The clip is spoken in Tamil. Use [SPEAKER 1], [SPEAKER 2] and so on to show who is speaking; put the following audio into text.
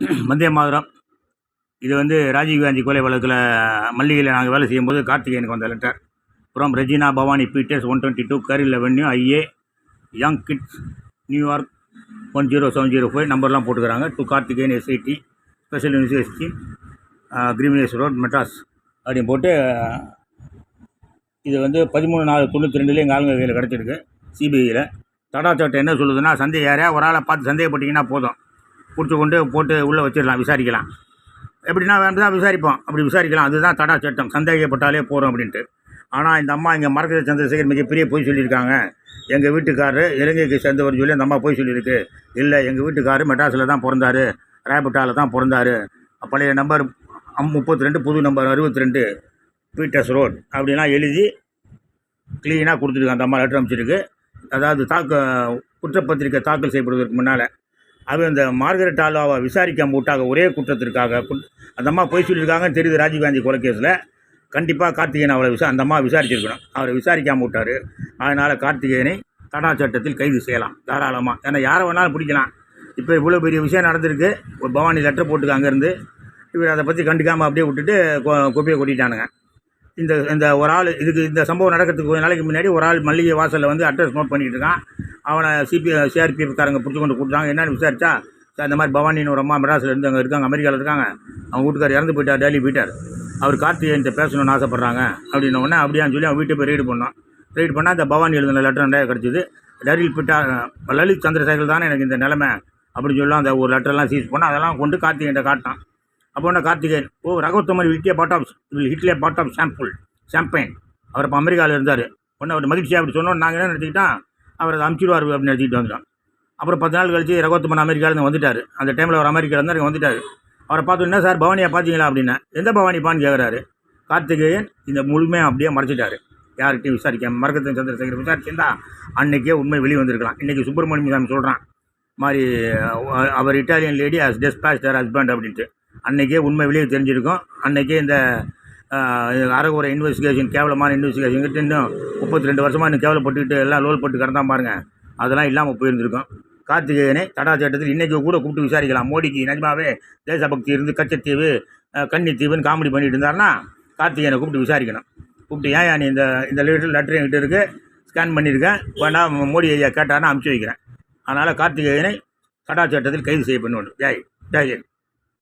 [SPEAKER 1] வந்தே மாதிரம். இது வந்து ராஜீவ்காந்தி கொலை வழக்கில் மல்லிகையில் நாங்கள் வேலை செய்யும்போது கார்த்திகேயனுக்கு வந்த லெட்டர் அப்புறம் Regina Bhavani Peters one twenty two கரில் லெவன்யூ IA young kids New York one zero seven zero five நம்பர்லாம் போட்டுக்கிறாங்க. To Karthikeyan SID special university கிரிமினேஸ் ரோட் மெட்ராஸ் அப்படின்னு போட்டு இது வந்து பதிமூணு நாலு தொண்ணூற்றி ரெண்டுலேயே எங்கள் ஆளுங்க கையில் கிடச்சிருக்கு சிபிஐயில் தடா சட்டம் என்ன சொல்லுதுன்னா சந்தேக யாரையா ஒரு ஆளை பார்த்து சந்தேகப்பட்டீங்கன்னா போதும். பிடிச்சி கொண்டு போட்டு உள்ளே வச்சிடலாம் விசாரிக்கலாம். எப்படின்னா வேணும் தான் விசாரிப்போம். அப்படி விசாரிக்கலாம். அதுதான் தடா சட்டம். சந்தேகப்பட்டாலே போகிறோம் அப்படின்ட்டு. ஆனால் இந்த அம்மா இங்கே மரகத சந்திரசேகர் மிகப்பெரிய பொய் சொல்லியிருக்காங்க. எங்கள் வீட்டுக்காரர் இலங்கைக்கு சேர்ந்தவர் சொல்லி அந்த அம்மா பொய் சொல்லியிருக்கு. இல்லை எங்கள் வீட்டுக்காரர் மெட்ராஸில் தான் பிறந்தாரு. ராயப்பட்டாவில் தான் பிறந்தாரு. பழைய நம்பர் முப்பத்தி ரெண்டு புது நம்பர் அறுபத்தி ரெண்டு பீட்டர்ஸ் ரோட் அப்படிலாம் எழுதி க்ளீனாக கொடுத்துருக்கு அந்த அம்மா லெட்டர் அமைச்சிருக்கு அதாவது தாக்க குற்றப்பத்திரிக்கை தாக்கல் செய்யப்படுவதற்கு முன்னால். அவர் இந்த மார்கரெட் ஆலோவை விசாரிக்க மூட்டாக ஒரே குற்றத்திற்காக. குட்- அந்த அம்மா போய் சொல்லியிருக்காங்கன்னு தெரியுது ராஜீவ்காந்தி கொலை கேஸில். கண்டிப்பாக கார்த்திகேயன் அவளை விசா அந்த அம்மா விசாரிச்சிருக்கணும். அவரை விசாரிக்காமல் விட்டார். அதனால் கார்த்திகேயனை தடா சட்டத்தில் கைது செய்யலாம். தாராளமாக ஏன்னா யாரை வேணாலும் பிடிக்கலாம். இப்போ இவ்வளோ பெரிய விஷயம் நடந்திருக்கு. ஒரு பவானி லெட்டர் போட்டுக்க அங்கேருந்து இவர் அதை பற்றி கண்டுக்காமல் அப்படியே விட்டுட்டு கொ- குப்பையை கொட்டிட்டானுங்க. இந்த இந்த ஒரு ஆள் இதுக்கு இந்த சம்பவம் நடக்கிறதுக்கு கொஞ்சம் நாளைக்கு முன்னாடி ஒரு ஆள் மல்லிகை வாசலில் வந்து அட்ரஸ் நோட் பண்ணிகிட்டு இருக்கான். அவனை சிபி சிஆர்பிஎஃப் காரங்க பிடிச்சி கொண்டு கொடுத்தாங்க என்னன்னு விசாரிச்சா சார் இந்த மாதிரி பவானின்னு ஒரு அம்மா மெட்ராஸில் இருந்து அங்கே இருக்காங்க அமெரிக்காவில் இருக்காங்க. அவங்க வீட்டுக்கார் இறந்து போயிட்டார் டெல்லி போயிட்டார். அவர் கார்த்திகேயன்ட்ட பேசணும்னு ஆசைப்பட்றாங்க அப்படின்ன உடனே அப்படியான்னு சொல்லி அவன் வீட்டை போய் ரைடு பண்ணோம் ரைடு பண்ணால் அந்த பவானி எழுதின லெட்டர் நிறைய கிடச்சிது. டெல்லியில் போயிட்டா லலித் சந்திரசேகர் தானே எனக்கு இந்த நிலைமை அப்படின்னு சொல்லி அந்த ஒரு லெட்டர்லாம் சீஸ் பண்ணால் அதெல்லாம் கொண்டு கார்த்திகேயன்ட்ட காட்டான் அப்போ என்ன கார்த்திகேயன் ஓ ரகவத்தமர் ஹிட்லே பாட் ஆஃப் ஹிட்லே பாட் ஆஃப் சாம்பிள் சாம்பைன் அவர் இப்போ அமெரிக்காவில் இருந்தார். ஒன்று அவர் மகிழ்ச்சியாக அப்படி சொன்னோம் நாங்கள் என்ன நினச்சிக்கிட்டோம் அவர் அதை அமுச்சிடுவார் அப்படின்னு நினச்சிக்கிட்டு வந்துட்டான். அப்புறம் பத்து நாள் கழிச்சு ரகோத்தமன் அமெரிக்காவிலேருந்து வந்துட்டார். அந்த டைமில் அவர் அமெரிக்காவிலேருந்து இங்கே வந்துட்டார். அவரை பார்த்து என்ன சார் பவானியை பார்த்தீங்களா? அப்படின்னா. எந்த பவானிப்பான்னு கேட்குறாரு கார்த்திகேயன் இந்த முழுமையாக அப்படியே மறைச்சிட்டாரு. யார்கிட்டையும் விசாரிக்காம மரகத்தன் சந்திரசேகர் விசாரிச்சிருந்தா அன்னைக்கே உண்மை வெளியே வந்திருக்கலாம். இன்றைக்கி சுப்பிரமணியம் சாமி சொல்கிறான் மாதிரி அவர் Italian lady has dispatch her husband அப்படின்ட்டு. அன்றைக்கே உண்மை வெளியே தெரிஞ்சிருக்கும். அன்றைக்கே இந்த அறகுறை இன்வெஸ்டிகேஷன் கேவலமான இன்வெஸ்டிகேஷன் கிட்ட இன்னும் முப்பத்தி ரெண்டு வருஷமாக இன்னும் கேவலப்பட்டுக்கிட்டு எல்லாம் லோல் போட்டு கிடந்தான் பாருங்கள் அதெல்லாம் இல்லாமல் போயிருந்திருக்கும். கார்த்திகேயனை தடா சட்டத்தில் இன்றைக்கி கூட கூப்பிட்டு விசாரிக்கலாம். மோடிக்கு நிஜமாவே தேசபக்தி இருந்து கச்சத்தீவு கன்னித்தீவுன்னு காமெடி பண்ணிட்டு இருந்தாருன்னா கார்த்திகேயனை கூப்பிட்டு விசாரிக்கணும். கூப்பிட்டு ஏன் நீ இந்த இந்த லெட்டர் லெட்டர் என்கிட்ட இருக்குது ஸ்கேன் பண்ணியிருக்கேன். வேண்டாம் மோடி ஐயா கேட்டார்னா அனுப்பிச்சி வைக்கிறேன். அதனால் கார்த்திகேயனை தடா சட்டத்தில் கைது செய்யப்படணும். ஜெய் ஜெய்